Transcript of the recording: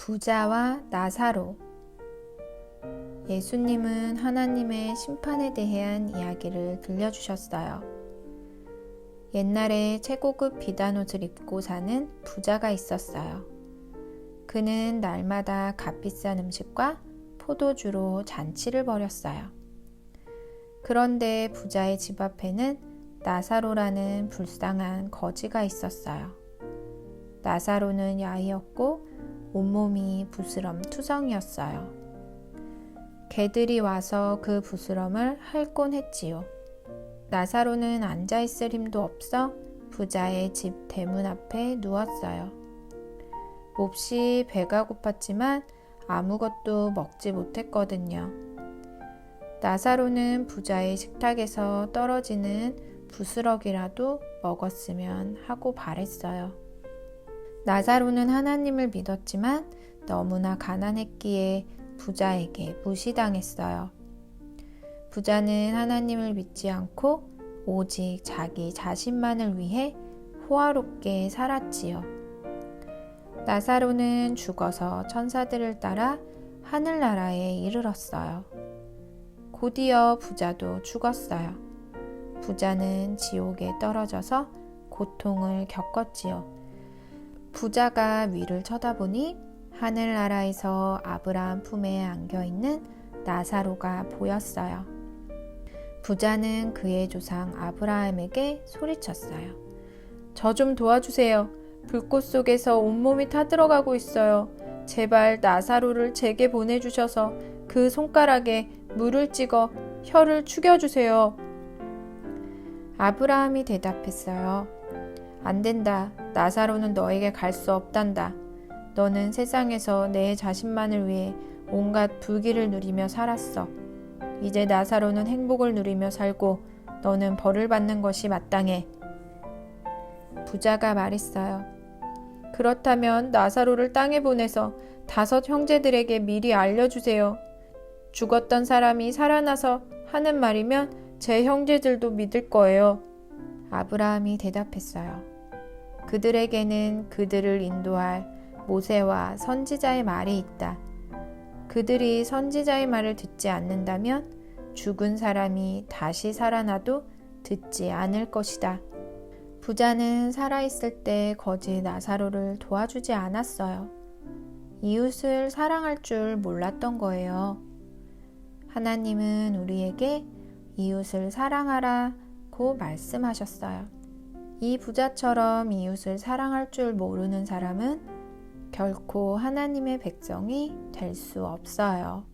부자와 나사로 예수님은 하나님의 심판에 대한 이야기를 들려주셨어요. 옛날에 최고급 비단 옷을 입고 사는 부자가 있었어요. 그는 날마다 값비싼 음식과 포도주로 잔치를 벌였어요. 그런데 부자의 집 앞에는 나사로라는 불쌍한 거지가 있었어요. 나사로는 야이었고 온몸이 부스럼 투성이었어요. 개들이 와서 그 부스럼을 핥곤 했지요. 나사로는 앉아있을 힘도 없어 부자의 집 대문 앞에 누웠어요. 몹시 배가 고팠지만 아무것도 먹지 못했거든요. 나사로는 부자의 식탁에서 떨어지는 부스럭이라도 먹었으면 하고 바랬어요. 나사로는 하나님을 믿었지만 너무나 가난했기에 부자에게 무시당했어요. 부자는 하나님을 믿지 않고 오직 자기 자신만을 위해 호화롭게 살았지요. 나사로는 죽어서 천사들을 따라 하늘나라에 이르렀어요. 곧이어 부자도 죽었어요. 부자는 지옥에 떨어져서 고통을 겪었지요. 부자가 위를 쳐다보니 하늘나라에서 아브라함 품에 안겨 있는 나사로가 보였어요. 부자는 그의 조상 아브라함에게 소리쳤어요. 저 좀 도와주세요. 불꽃 속에서 온몸이 타들어가고 있어요. 제발 나사로를 제게 보내주셔서 그 손가락에 물을 찍어 혀를 축여주세요. 아브라함이 대답했어요. 안 된다. 나사로는 너에게 갈 수 없단다. 너는 세상에서 내 자신만을 위해 온갖 불길을 누리며 살았어. 이제 나사로는 행복을 누리며 살고 너는 벌을 받는 것이 마땅해. 부자가 말했어요. 그렇다면 나사로를 땅에 보내서 다섯 형제들에게 미리 알려주세요. 죽었던 사람이 살아나서 하는 말이면 제 형제들도 믿을 거예요. 아브라함이 대답했어요. 그들에게는 그들을 인도할 모세와 선지자의 말이 있다. 그들이 선지자의 말을 듣지 않는다면 죽은 사람이 다시 살아나도 듣지 않을 것이다. 부자는 살아있을 때 거지 나사로를 도와주지 않았어요. 이웃을 사랑할 줄 몰랐던 거예요. 하나님은 우리에게 이웃을 사랑하라고 말씀하셨어요. 이 부자처럼 이웃을 사랑할 줄 모르는 사람은 결코 하나님의 백성이 될 수 없어요.